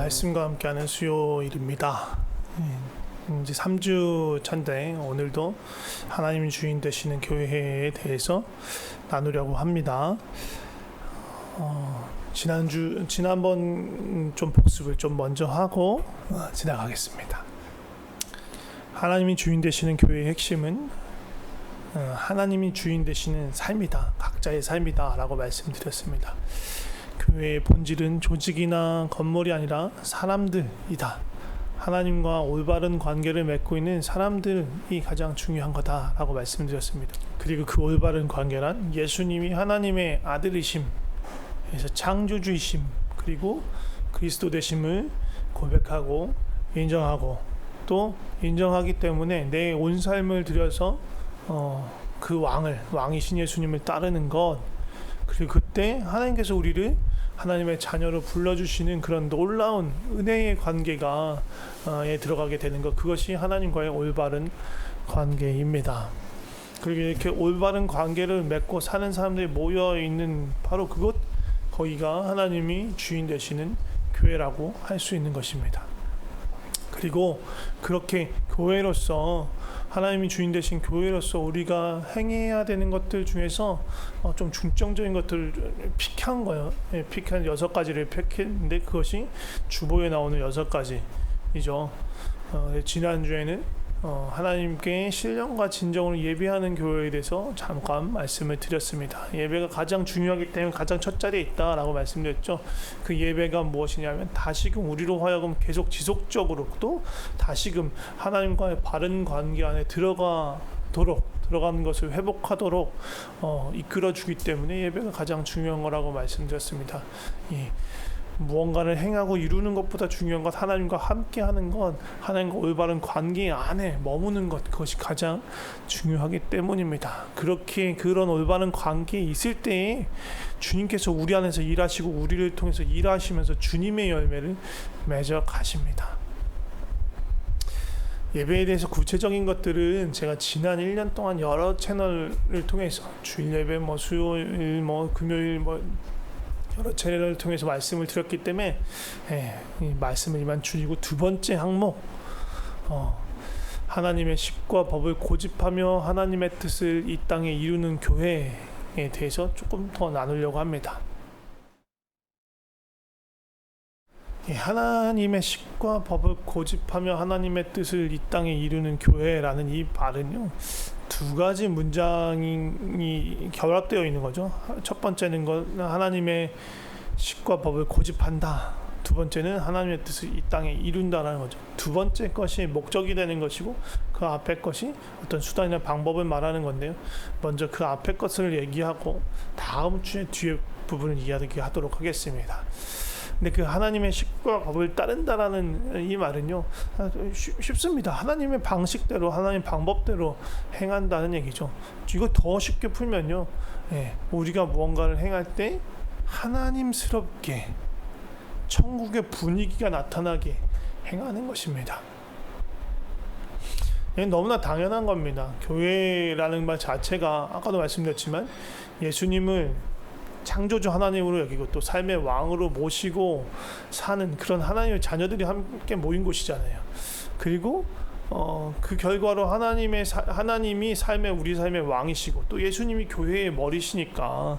말씀과 함께하는 수요일입니다. 예, 이제 3주 차인데 오늘도 하나님 주인 되시는 교회에 대해서 나누려고 합니다. 어, 지난주 지난번 좀 복습을 좀 먼저 하고 어, 지나가겠습니다. 하나님이 주인 되시는 교회의 핵심은 어, 하나님이 주인 되시는 삶이다. 각자의 삶이다라고 말씀드렸습니다. 교회의 본질은 조직이나 건물이 아니라 사람들이다. 하나님과 올바른 관계를 맺고 있는 사람들이 가장 중요한 거다라고 말씀드렸습니다. 그리고 그 올바른 관계란 예수님이 하나님의 아들이심, 그래서 창조주이심, 그리고 그리스도 되심을 고백하고 인정하고 또 인정하기 때문에 내 온 삶을 들여서 어, 그 왕을 왕이신 예수님을 따르는 것 그리고 그때 하나님께서 우리를 하나님의 자녀로 불러주시는 그런 놀라운 은혜의 관계가 어, 에 들어가게 되는 것 그것이 하나님과의 올바른 관계입니다. 그리고 이렇게 올바른 관계를 맺고 사는 사람들이 모여 있는 바로 그곳 거기가 하나님이 주인 되시는 교회라고 할 수 있는 것입니다. 그리고 그렇게 교회로서 하나님이 주인 되신 교회로서 우리가 행해야 되는 것들 중에서 어, 좀 중점적인 것들을 픽한 거예요. 예, 픽한 여섯 가지를 픽했는데 그것이 주보에 나오는 여섯 가지이죠. 어, 지난 주에는 어, 하나님께 신령과 진정으로 예배하는 교회에 대해서 잠깐 말씀을 드렸습니다. 예배가 가장 중요하기 때문에 가장 첫 자리에 있다라고 말씀드렸죠. 그 예배가 무엇이냐면 다시금 우리로 하여금 계속 지속적으로 또 다시금 하나님과의 바른 관계 안에 들어가도록 들어가는 것을 회복하도록 어, 이끌어 주기 때문에 예배가 가장 중요한 거라고 말씀드렸습니다. 예. 무언가를 행하고 이루는 것보다 중요한 것 하나님과 함께 하는 것 하나님과 올바른 관계 안에 머무는 것 그것이 가장 중요하기 때문입니다. 그렇게 그런 올바른 관계에 있을 때에 주님께서 우리 안에서 일하시고 우리를 통해서 일하시면서 주님의 열매를 맺어 가십니다. 예배에 대해서 구체적인 것들은 제가 지난 1년 동안 여러 채널을 통해서 주일 예배 뭐 수요일 뭐 금요일 뭐 여러 차례를 통해서 말씀을 드렸기 때문에 예, 이 말씀을 이만 줄이고 두 번째 항목 어, 하나님의 십과 법을 고집하며 하나님의 뜻을 이 땅에 이루는 교회에 대해서 조금 더 나누려고 합니다. 예, 하나님의 십과 법을 고집하며 하나님의 뜻을 이 땅에 이루는 교회라는 이 말은요 두 가지 문장이 결합되어 있는 거죠. 첫 번째는 건 하나님의 십과 법을 고집한다. 두 번째는 하나님의 뜻을 이 땅에 이룬다라는 거죠. 두 번째 것이 목적이 되는 것이고 그 앞에 것이 어떤 수단이나 방법을 말하는 건데요. 먼저 그 앞에 것을 얘기하고 다음 주에 뒤에 부분을 이야기하도록 하겠습니다. 근데 그 하나님의 식과 법을 따른다라는 이 말은요 쉽습니다. 하나님의 방식대로 하나님 방법대로 행한다는 얘기죠. 이거 더 쉽게 풀면요, 예, 우리가 무언가를 행할 때 하나님스럽게 천국의 분위기가 나타나게 행하는 것입니다. 너무나 당연한 겁니다. 교회라는 말 자체가 아까도 말씀드렸지만 예수님을 창조주 하나님으로 여기고 또 삶의 왕으로 모시고 사는 그런 하나님의 자녀들이 함께 모인 곳이잖아요. 그리고 어, 그 결과로 하나님의 사, 하나님이 삶의 우리 삶의 왕이시고 또 예수님이 교회의 머리시니까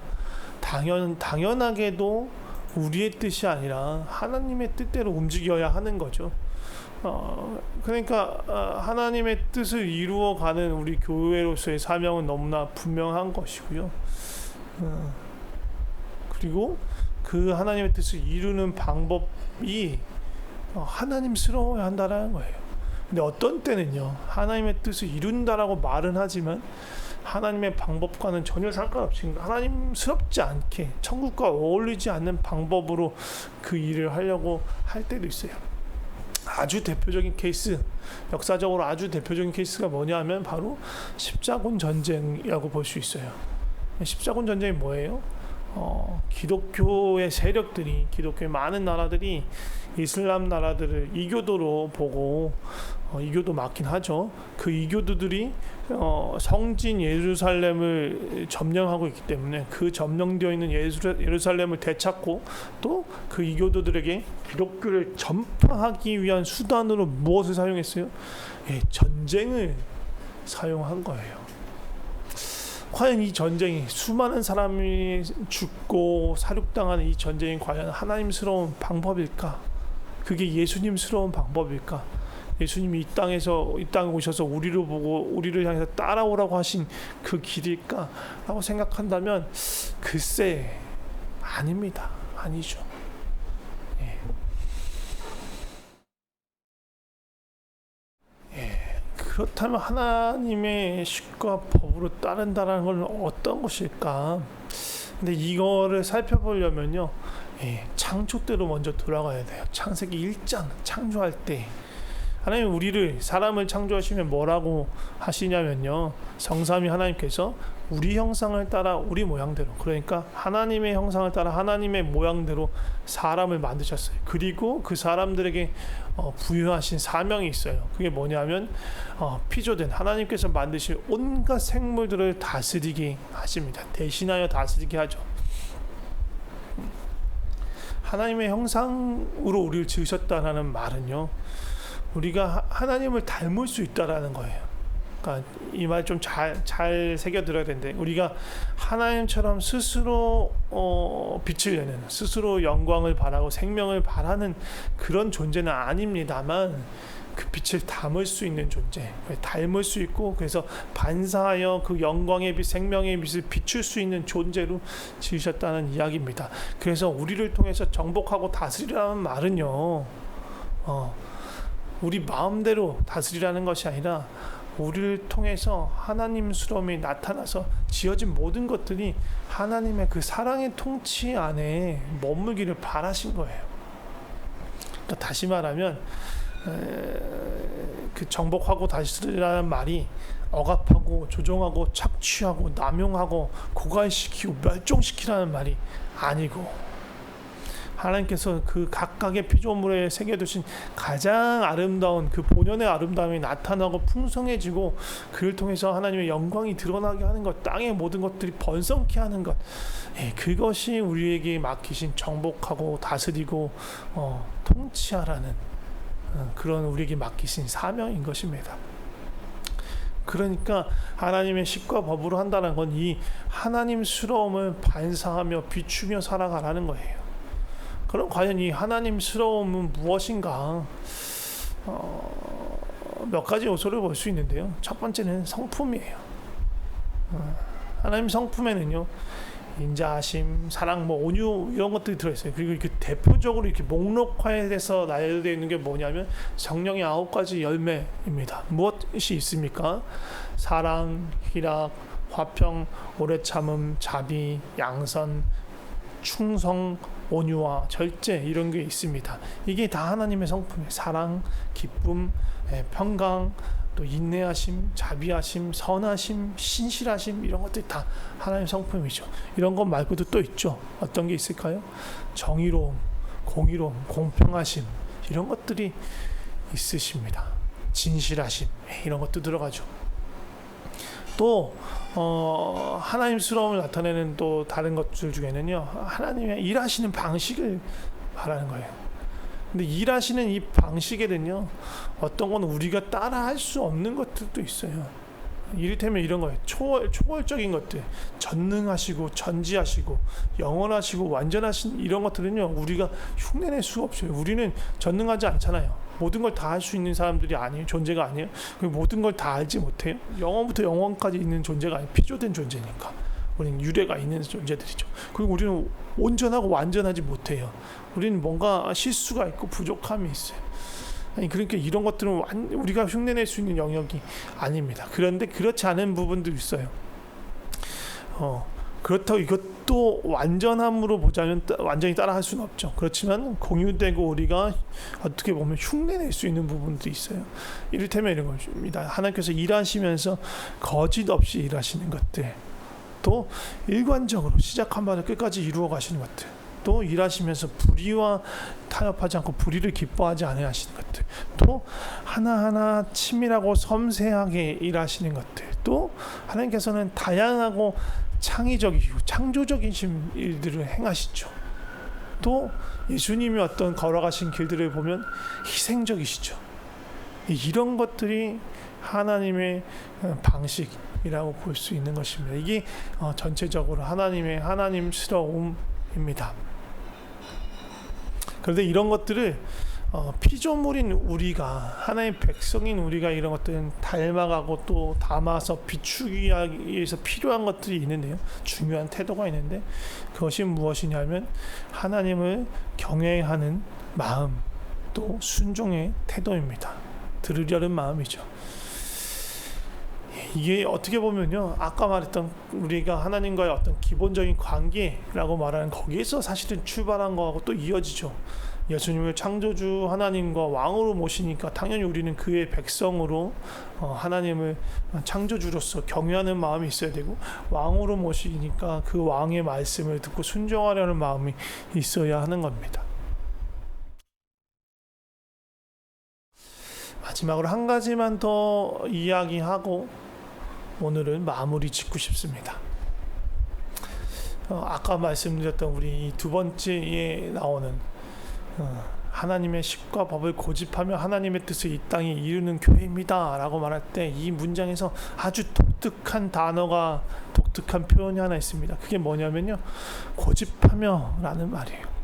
당연 당연하게도 우리의 뜻이 아니라 하나님의 뜻대로 움직여야 하는 거죠. 어, 그러니까 어, 하나님의 뜻을 이루어가는 우리 교회로서의 사명은 너무나 분명한 것이고요. 어, 그리고 그 하나님의 뜻을 이루는 방법이 어, 하나님스러워야 한다라는 거예요. 근데 어떤 때는요, 하나님의 뜻을 이룬다라고 말은 하지만 하나님의 방법과는 전혀 상관없이 하나님스럽지 않게 천국과 어울리지 않는 방법으로 그 일을 하려고 할 때도 있어요. 아주 대표적인 케이스, 역사적으로 아주 대표적인 케이스가 뭐냐면 바로 십자군 전쟁이라고 볼 수 있어요. 십자군 전쟁이 뭐예요? 어, 기독교의 세력들이 기독교의 많은 나라들이 이슬람 나라들을 이교도로 보고 어, 이교도 맞긴 하죠. 그 이교도들이 어, 성진 예루살렘을 점령하고 있기 때문에 그 점령되어 있는 예루살렘을 되찾고 또 그 이교도들에게 기독교를 전파하기 위한 수단으로 무엇을 사용했어요? 예, 전쟁을 사용한 거예요. 과연 이 전쟁이 수많은 사람이 죽고 사륙당하는 이 전쟁이 과연 하나님스러운 방법일까? 그게 예수님스러운 방법일까? 예수님이 이 땅에서 이 땅에 오셔서 우리를 보고 우리를 향해서 따라오라고 하신 그 길일까라고 생각한다면 글쎄 아닙니다. 아니죠. 예. 예. 그렇다면 하나님의 식과 법으로 따른다라는 건 어떤 것일까? 근데 이거를 살펴보려면요. 예, 창조 때로 먼저 돌아가야 돼요. 창세기 1장 창조할 때 하나님 우리를 사람을 창조하시면 뭐라고 하시냐면요. 성삼위 하나님께서 우리 형상을 따라 우리 모양대로 그러니까 하나님의 형상을 따라 하나님의 모양대로 사람을 만드셨어요. 그리고 그 사람들에게 어, 부여하신 사명이 있어요. 그게 뭐냐면 어, 피조된 하나님께서 만드신 온갖 생물들을 다스리게 하십니다. 대신하여 다스리게 하죠. 하나님의 형상으로 우리를 지으셨다라는 말은요. 우리가 하나님을 닮을 수 있다라는 거예요. 그러니까 이 말 좀 잘 잘 새겨 들어야 되는데 우리가 하나님처럼 스스로 어, 빛을 내는 스스로 영광을 바라고 생명을 바라는 그런 존재는 아닙니다만 그 빛을 담을 수 있는 존재, 닮을 수 있고 그래서 반사하여 그 영광의 빛, 생명의 빛을 비출 수 있는 존재로 지으셨다는 이야기입니다. 그래서 우리를 통해서 정복하고 다스리라는 말은요, 어, 우리 마음대로 다스리라는 것이 아니라 우리를 통해서 하나님스러움이 나타나서 지어진 모든 것들이 하나님의 그 사랑의 통치 안에 머물기를 바라신 거예요. 그러니까 다시 말하면 그 정복하고 다스리라는 말이 억압하고 조종하고 착취하고 남용하고 고갈시키고 멸종시키라는 말이 아니고 하나님께서 그 각각의 피조물에 새겨두신 가장 아름다운 그 본연의 아름다움이 나타나고 풍성해지고 그를 통해서 하나님의 영광이 드러나게 하는 것, 땅의 모든 것들이 번성케 하는 것, 예, 그것이 우리에게 맡기신 정복하고 다스리고 어, 통치하라는 어, 그런 우리에게 맡기신 사명인 것입니다. 그러니까 하나님의 식과 법으로 한다는 건 이 하나님스러움을 반사하며 비추며 살아가라는 거예요. 그럼 과연 이 하나님스러움은 무엇인가? 어, 몇 가지 요소를 볼 수 있는데요. 첫 번째는 성품이에요. 어, 하나님 성품에는요. 인자하심, 사랑, 뭐 온유 이런 것들이 들어있어요. 그리고 이렇게 대표적으로 이렇게 목록화해서 나열되어 있는 게 뭐냐면 성령의 아홉 가지 열매입니다. 무엇이 있습니까? 사랑, 희락, 화평, 오래 참음, 자비, 양선, 충성, 온유와 절제 이런 게 있습니다. 이게 다 하나님의 성품이에요. 사랑, 기쁨, 예, 평강, 또 인내하심, 자비하심, 선하심, 신실하심 이런 것들이 다 하나님의 성품이죠. 이런 것 말고도 또 있죠. 어떤 게 있을까요? 정의로움, 공의로움, 공평하심 이런 것들이 있으십니다. 진실하심 예, 이런 것도 들어가죠. 또 어, 하나님스러움을 나타내는 또 다른 것들 중에는요 하나님의 일하시는 방식을 말하는 거예요. 근데 일하시는 이 방식에는요 어떤 건 우리가 따라 할 수 없는 것들도 있어요. 이를테면 이런 거예요. 초월, 초월적인 것들, 전능하시고 전지하시고 영원하시고 완전하신 이런 것들은요 우리가 흉내낼 수가 없어요. 우리는 전능하지 않잖아요. 모든 걸 다 할 수 있는 사람들이 아니에요. 존재가 아니에요. 그 모든 걸 다 알지 못해요. 영원부터 영원까지 있는 존재가 아니에요. 피조된 존재니까. 우리는 유래가 있는 존재들이죠. 그리고 우리는 온전하고 완전하지 못해요. 우리는 뭔가 실수가 있고 부족함이 있어요. 아니 그러니까 이런 것들은 우리가 흉내낼 수 있는 영역이 아닙니다. 그런데 그렇지 않은 부분도 있어요. 어, 그렇다고 이것도 완전함으로 보자면 완전히 따라할 수는 없죠. 그렇지만 공유되고 우리가 어떻게 보면 흉내낼 수 있는 부분도 있어요. 이를테면 이런 것입니다. 하나님께서 일하시면서 거짓 없이 일하시는 것들. 또 일관적으로 시작한 바를 끝까지 이루어 가시는 것들. 또 일하시면서 불의와 타협하지 않고 불의를 기뻐하지 않으 하시는 것들. 또 하나하나 치밀하고 섬세하게 일하시는 것들. 또 하나님께서는 다양하고 창의적이고 창조적인 일들을 행하시죠. 또 예수님이 어떤 걸어가신 길들을 보면 희생적이시죠. 이런 것들이 하나님의 방식 이라고 볼 수 있는 것입니다. 이게 어, 전체적으로 하나님의 하나님스러움입니다. 그런데 이런 것들을 어, 피조물인 우리가 하나의 백성인 우리가 이런 것들은 닮아가고 또 담아서 비추기 위해서 필요한 것들이 있는데요. 중요한 태도가 있는데 그것이 무엇이냐면 하나님을 경외하는 마음 또 순종의 태도입니다. 들으려는 마음이죠. 이게 어떻게 보면요 아까 말했던 우리가 하나님과의 어떤 기본적인 관계라고 말하는 거기에서 사실은 출발한 거하고 또 이어지죠 예수님을 창조주 하나님과 왕으로 모시니까 당연히 우리는 그의 백성으로 어, 하나님을 창조주로서 경외하는 마음이 있어야 되고 왕으로 모시니까 그 왕의 말씀을 듣고 순종하려는 마음이 있어야 하는 겁니다. 마지막으로 한 가지만 더 이야기하고 오늘은 마무리 짓고 싶습니다. 어, 아까 말씀드렸던 우리 두 번째에 나오는 어, 하나님의 십과 법을 고집하며 하나님의 뜻을 이 땅에 이루는 교회입니다라고 말할 때 이 문장에서 아주 독특한 단어가 독특한 표현이 하나 있습니다. 그게 뭐냐면요. 고집하며라는 말이에요.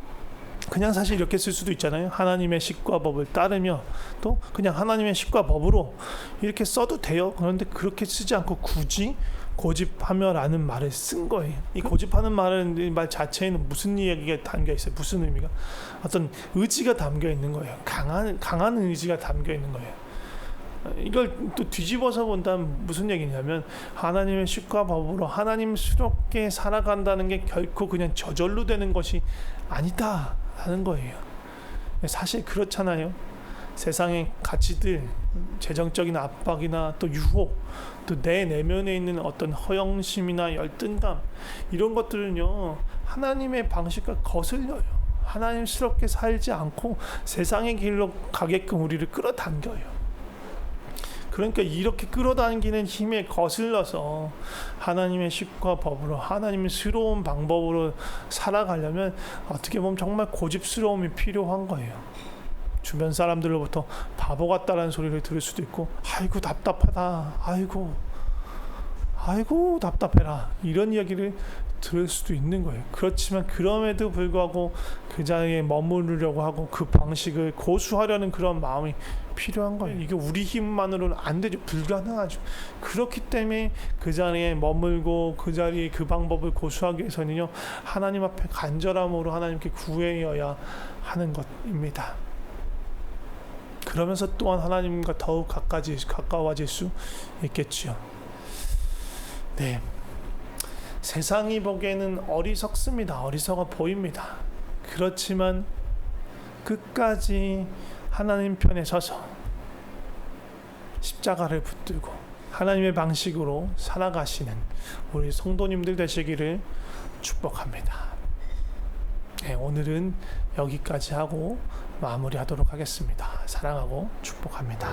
그냥 사실 이렇게 쓸 수도 있잖아요. 하나님의 십과 법을 따르며 또 그냥 하나님의 십과 법으로 이렇게 써도 돼요. 그런데 그렇게 쓰지 않고 굳이 고집하며라는 말을 쓴 거예요. 이 고집하는 말은 말 자체에는 무슨 이야기가 담겨 있어요? 무슨 의미가? 어떤 의지가 담겨 있는 거예요. 강한 강한 의지가 담겨 있는 거예요. 이걸 또 뒤집어서 본다면 무슨 얘기냐면 하나님의 십과 법으로 하나님스럽게 살아간다는 게 결코 그냥 저절로 되는 것이 아니다 라는 거예요. 사실 그렇잖아요. 세상의 가치들, 재정적인 압박이나 또 유혹, 또 내 내면에 있는 어떤 허영심이나 열등감 이런 것들은요 하나님의 방식과 거슬려요. 하나님스럽게 살지 않고 세상의 길로 가게끔 우리를 끌어당겨요. 그러니까 이렇게 끌어당기는 힘에 거슬러서 하나님의 십과 법으로 하나님의 스러운 방법으로 살아가려면 어떻게 보면 정말 고집스러움이 필요한 거예요. 주변 사람들로부터 바보 같다라는 소리를 들을 수도 있고 아이고 답답하다 아이고 아이고 답답해라 이런 이야기를 들을 수도 있는 거예요. 그렇지만 그럼에도 불구하고 그 자리에 머무르려고 하고 그 방식을 고수하려는 그런 마음이 필요한 거예요. 이게 우리 힘만으로는 안 되죠. 불가능하죠. 그렇기 때문에 그 자리에 머물고 그 자리에 그 방법을 고수하기 위해서는요. 하나님 앞에 간절함으로 하나님께 구해야 하는 것입니다. 그러면서 또한 하나님과 더욱 가까워질 수 있겠지요. 네. 세상이 보기에는 어리석습니다. 어리석어 보입니다. 그렇지만 끝까지 하나님 편에 서서 십자가를 붙들고 하나님의 방식으로 살아가시는 우리 성도님들 되시기를 축복합니다. 네, 오늘은 여기까지 하고 마무리하도록 하겠습니다. 사랑하고 축복합니다.